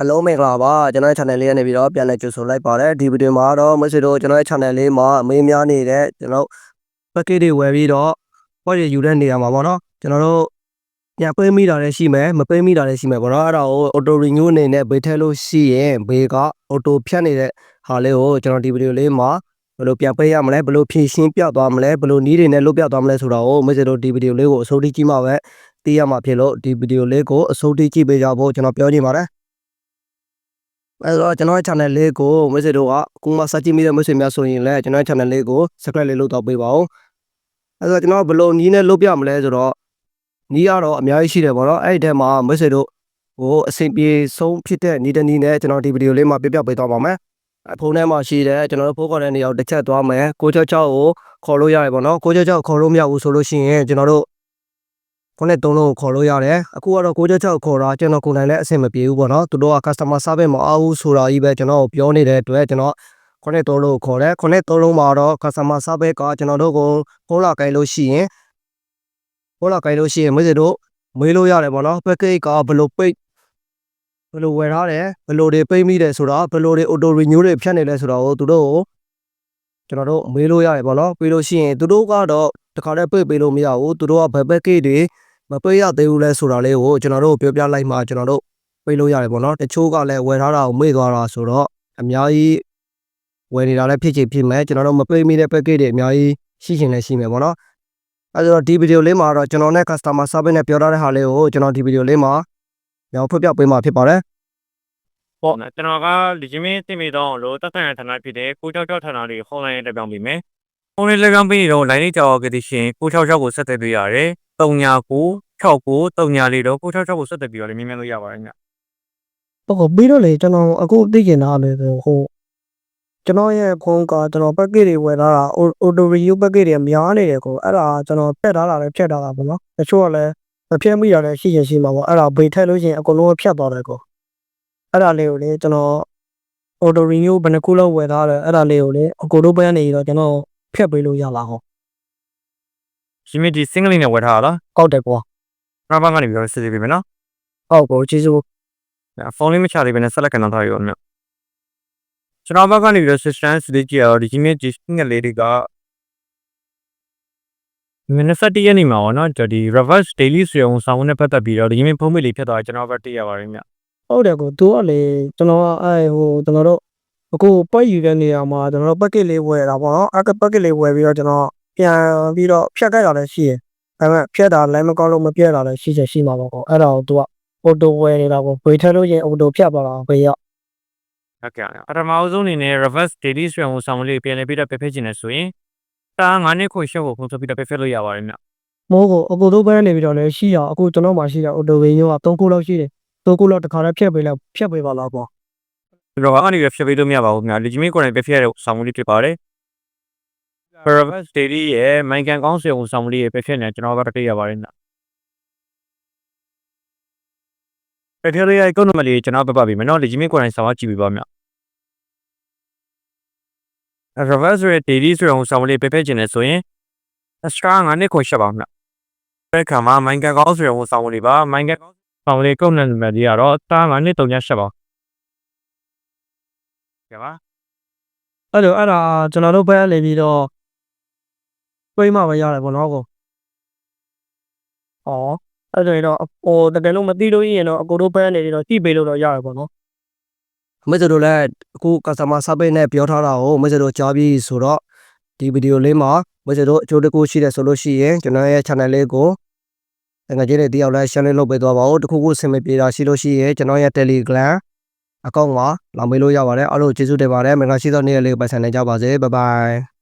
အလုံးမင်္ဂလာပါကျွန်တော်ရဲ့ channel လေးကနေပြီးတော့ပြန်လည်ကြိုဆိုလိုက်ပါတယ်ဒီဗီဒီယိုမှာတော့မဆွေတို့ကျွန်တော်ရဲ့ channel လေးမှာအမေးများနေတဲ့ကျွန်တော် package တွေဝယ်ပြီးတော့ point တွေယူတဲ့နေရာမှာပေါ့နော်ကျွန်တော်တို့ပြန်ပေးမိတာလည်းရှိမယ်မပေးမိတာလည်းရှိမယ်ပေါ့နော်အဲ့ဒါကို auto renew အနေနဲ့ဘေးထည့်လို့ရှိရင်ဘေးက auto ဖြတ်နေတဲ့ဟာလေးကိုကျွန်တော်ဒီဗီဒီယိုလေးမှာဘယ်လိုပြန်ပေးရမလဲဘယ်လိုဖြည့်ရှင်းပြသွားမလဲဘယ်လိုနည်းတွေနဲ့လုပ်ပြသွားမလဲဆိုတာကိုမဆွေတို့ဒီဗီဒီယိုလေးကိုအစိုးထိကြည့်မှပဲသိရမှာဖြစ်လို့ဒီဗီဒီယိုလေးကိုအစိုးထိကြည့်ပေးကြဖို့ကျွန်တော်ပြောချင်ပါတယ် အဲတော့ကျွန်တော်ရဲ့ channel လေးကိုမိတ်ဆွေတို့ကအခုမှစကြည့်မိတဲ့မိတ်ဆွေများဆိုရင်လည်းကျွန်တော်ရဲ့ channel လေးကို subscribe လေးလုပ်တော့ပေးပါဦးအဲတော့ကျွန်တော်ဘယ်လိုနည်းနဲ့လုပ်ပြမလဲဆိုတော့နည်းကတော့အများကြီးရှိတယ်ပေါ့နော်အဲ့ဒီထဲမှာမိတ်ဆွေတို့ဟိုအဆင်ပြေဆုံးဖြစ်တဲ့နည်းတစ်နည်းနဲ့ကျွန်တော်ဒီဗီဒီယိုလေးမှာပြပြပေးသွားပါမယ်ဖုန်းထဲမှာရှိတဲ့ကျွန်တော်တို့ဖိုးခေါ်တဲ့နေရာကိုတစ်ချက်သွားမယ်666ကိုခေါ်လို့ရတယ်ပေါ့နော်666ခေါ်လို့မရဘူးဆိုလို့ရှိရင်ကျွန်တော်တို့ ခုနဲ့သုံးလုံးကိုခေါ်လို့ရတယ်အခုကတော့666ခေါ်တာကျွန်တော်ကိုယ်တိုင်လည်းအဆင်မပြေဘူးပေါ့နော်သူတို့က customer service မအားဘူးဆိုတာကြီးပဲကျွန်တော်ပြောနေတဲ့အတွက်ကျွန်တော်ခုနဲ့သုံးလုံးကိုခေါ်တယ်ခုနဲ့သုံးလုံးမှာတော့ customer service ကကျွန်တော်တို့ကိုဖုန်းလာကိုင်လို့ရှိရင်ဖုန်းလာကိုင်လို့ရှိရင်မိစေတို့မေးလို့ရတယ်ပေါ့နော် package ကဘယ်လိုပိတ်ဘယ်လိုဝယ်ထားတယ်ဘယ်လိုတွေပိတ်မိတယ်ဆိုတာဘယ်လိုတွေ auto renew တွေဖြတ်နေလဲဆိုတာကိုသူတို့ကိုကျွန်တော်တို့မေးလို့ရတယ်ပေါ့နော်ပြီးလို့ရှိရင်သူတို့ကတော့တခါတည်းပိတ်ပေးလို့မရဘူးသူတို့ကဘယ် package တွေ မပေးရသေးဘူးလဲဆိုတာလေးကိုကျွန်တော်တို့ပြောပြလိုက်မှကျွန်တော်တို့ပေးလို့ရတယ်ပေါ့နော်တချို့ကလည်းဝယ်ထားတာကိုမေ့သွားတာဆိုတော့အများကြီးဝယ်နေတာလည်းဖြစ်ချင်ဖြစ်မယ်ကျွန်တော်တို့မပေးမိတဲ့ package တွေအများကြီးရှိချင်လည်းရှိမယ်ပေါ့နော်အဲဒါတော့ဒီဗီဒီယိုလေးမှာတော့ကျွန်တော်နဲ့ customer service နဲ့ပြောထားတဲ့ဟာလေးကိုကျွန်တော်ဒီဗီဒီယိုလေးမှာညောင်ဖွပြပေးမှာဖြစ်ပါတယ်ပေါ့နော်ကျွန်တော်ကလူချင်းမင်းသိမိတော့လို့တက်ဆိုင်ရဌာနဖြစ်တဲ့ကို66ဌာနလေးဟောင်းလိုင်းတက်ပြောင်းပြီးမယ်။ ဟောင်းလိုင်းလက်ပြောင်းပြီးတော့ line လေးကြောက်ကြတဲ့ရှင်666ကိုဆက်သွယ်ပေးရတယ်။39 69 39လေးတော့666ကိုဆက်သွယ်ပြီးတော့လည်းမြင်မြင်လို့ရပါတယ်ညဟုတ်ပြီးတော့လေကျွန်တော်အခုသိကျင်တာလေဆိုဟိုကျွန်တော်ရဲ့ဖုန်းကကျွန်တော် package တွေဝယ်ထားတာ auto review package တွေများနေတယ်ကိုအဲ့ဒါကျွန်တော်ဖြတ်ထားတာလည်းဖြတ်ထားတာပေါ့နော်တချို့ကလည်းမဖြတ်မိတာလည်းရှိရင်ရှိမှာပေါ့အဲ့ဒါဘေးထည့်လို့ရှိရင်အကုန်လုံးဖြတ်သွားတယ်ကိုအဲ့ဒါလေးကိုလေကျွန်တော် auto review ဘယ်နှခုလောက်ဝယ်ထားတယ်အဲ့ဒါလေးကိုလေအကိုတို့ဘက်ကနေတော့ကျွန်တော် ဖြတ်ပေးလို့ရလာဟော။ရှင်မဒီ single လေးနဲ့ဝယ်ထားတာလားဟုတ်တယ်ကွာ။နောက်ဘက်ကနေပြီးတော့စစ်စစ်ပေးမယ်နော်ဟုတ်ကိုကျေးဇူး။ဖုန်းလေးမချသေးဘဲနဲ့ဆက်လက်ကန်တော့ထားရအောင်ည။ကျွန်တော်ဘက်ကနေပြီးတော့ system စစ်ကြည့်ရတော့ဒီချင်းမဒီ single လေးတွေကမင်းစက်တရနေမှာပေါ့နော်ဒီ reverse daily ဆွေအောင်ဆောင်းနဲ့ပတ်သက်ပြီးတော့ဒီချင်းမဖုန်းမိလေးဖြစ်သွားကျွန်တော်ဘက်တည့်ရပါတယ်ညဟုတ်တယ်ကိုသူကလေကျွန်တော်ကအဲဟိုကျွန်တော်တို့ အခုပတ်ယူတဲ့နေရာမှာကျွန်တော်တို့ package လေးဝယ်တာပေါ့နော်အဲ့ package လေးဝယ်ပြီးတော့ကျွန်တော်ပြန်ပြီးတော့ဖြတ်ခဲ့တာလည်းရှိတယ်ဒါပေမဲ့ဖြတ်တာလည်းမကောင်းလို့မပြတ်တာလည်းရှိချင်ရှိမှာပေါ့ကောအဲ့ဒါကိုသူက auto ဝယ်နေတာပေါ့ဝယ်ထည့်လို့ရင် auto ဖြတ်သွားတာဘေးရောက်ဟုတ်ကဲ့ပထမအဆုံးအနေနဲ့ reverse daily stream ကိုဆောင်းလေးပြန်လည်ပြီးတော့ပြဖက်ချင်တယ်ဆိုရင်တာ9နှစ်ခွရှုပ်ကိုဖုန်းဆက်ပြီးတော့ပြဖက်လို့ရပါတယ်ညမိုးကိုအကူတို့ဘက်နေပြီးတော့လည်းရှိရအခုကျွန်တော်မှရှိရ auto ဝယ်ရော3ခုလောက်ရှိတယ်3ခုလောက်တစ်ခါတည်းဖြတ်ပေးလိုက်ဖြတ်ပေးပါလားပေါ့ ဒီတော့ကနေပြဖက်ပေးလို့မရပါဘူးခင်ဗျာလူကြီးမင်းကိုယ်တိုင်ပြဖက်ရတဲ့ဆောင်းလေးဖြစ်ပါတယ် reverse daily ရဲ့မိုင်ကန်ကောင်းဆွေကိုဆောင်းလေးရဲ့ပြဖက်နေကျွန်တော်ကတော့တွေ့ရပါတယ်ညပြဖက်ရရဲ့ economy လေးကျွန်တော်ပြပပေးမယ်နော်လူကြီးမင်းကိုယ်တိုင်ဆောင်းကြည့်ပြီးပါမြ reverse ရဲ့ daily ဆွေကိုဆောင်းလေးပြဖက်ချင်တယ်ဆိုရင် extra 9နှစ်ခွရှက်ပါမြဘယ်ခါမှာမိုင်ကန်ကောင်းဆွေကိုဆောင်းလေးပါမိုင်ကန်ကောင်းဆောင်းလေးကုန်းနေမယ်ဒီကတော့တာ9နှစ်3ညရှက်ပါ ကဲပါအဲ့တော့အဲ့ဒါကျွန်တော်တို့ဘက်ကနေပြီးတော့ပြိမှပဲရတယ်ပေါ့နော်ကိုဩအဲ့ဒါတော့ဟိုတကယ်လို့မသိလို့ရင်တော့အကိုတို့ဘက်ကနေပြီးတော့ကြည့်ပေးလို့တော့ရတယ်ပေါ့နော်မိစေတို့လည်းအခု customer service နဲ့ပြောထားတာကိုမိစေတို့ကြားပြီးဆိုတော့ဒီဗီဒီယိုလေးမှာမိစေတို့အကျိုးတစ်ခုရှိတယ်ဆိုလို့ရှိရင်ကျွန်တော်ရဲ့ channel လေးကိုငွေကြေးတွေတယောက်လဲ share လေးလုပ်ပေးသွားပါဦးတခုခုဆင်မပြေတာရှိလို့ရှိရင်ကျွန်တော်ရဲ့ Telegram အကောင့်မှာလာမေးလို့ရပါတယ်အားလုံးကျေးဇူးတင်ပါတယ်မင်္ဂလာရှိသောနေ့ရက်လေးကိုပိုင်ဆိုင်နိုင်ကြပါစေဘိုင်ဘိုင်